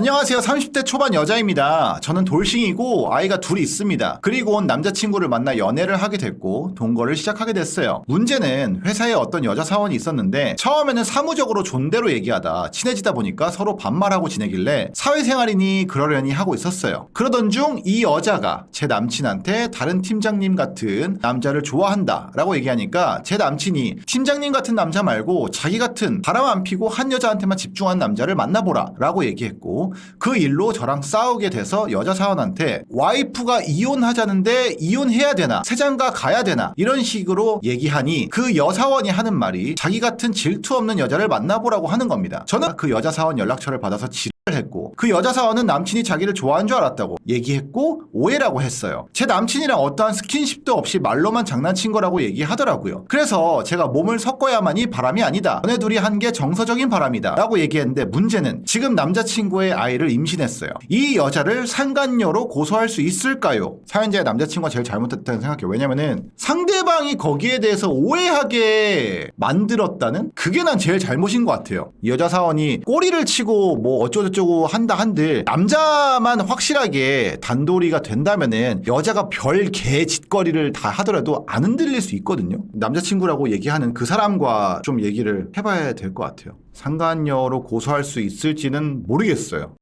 안녕하세요. 30대 초반 여자입니다. 저는 돌싱이고 아이가 둘이 있습니다. 그리고 남자친구를 만나 연애를 하게 됐고 동거를 시작하게 됐어요. 문제는 회사에 어떤 여자 사원이 있었는데 처음에는 사무적으로 존대로 얘기하다 친해지다 보니까 서로 반말하고 지내길래 사회생활이니 그러려니 하고 있었어요. 그러던 중 이 여자가 제 남친한테 다른 팀장님 같은 남자를 좋아한다 라고 얘기하니까 제 남친이 팀장님 같은 남자 말고 자기 같은 바람 안 피고 한 여자한테만 집중한 남자를 만나보라 라고 얘기했고 그 일로 저랑 싸우게 돼서 여자 사원한테 와이프가 이혼하자는데 이혼해야 되나 세장가 가야 되나 이런 식으로 얘기하니 그 여사원이 하는 말이 자기 같은 질투 없는 여자를 만나보라고 하는 겁니다. 저는 그 여자 사원 연락처를 받아서 지 했고 그 여자 사원은 남친이 자기를 좋아한 줄 알았다고 얘기했고 오해라고 했어요. 제 남친이랑 어떠한 스킨십도 없이 말로만 장난친 거라고 얘기하더라고요. 그래서 제가 몸을 섞어야만이 바람이 아니다. 너네 둘이 한 게 정서적인 바람이다. 라고 얘기했는데 문제는 지금 남자친구의 아이를 임신했어요. 이 여자를 상간녀로 고소할 수 있을까요? 사연자의 남자친구가 제일 잘못했다고 생각해요. 왜냐면은 상대방이 거기에 대해서 오해하게 만들었다는 그게 난 제일 잘못인 것 같아요. 이 여자 사원이 꼬리를 치고 뭐 어쩌고 저쩌고 한다 한들 남자만 확실하게 단도리가 된다면은 여자가 별 개 짓거리를 다 하더라도 안 흔들릴 수 있거든요. 남자친구라고 얘기하는 그 사람과 좀 얘기를 해봐야 될 것 같아요. 상간녀로 고소할 수 있을지는 모르겠어요.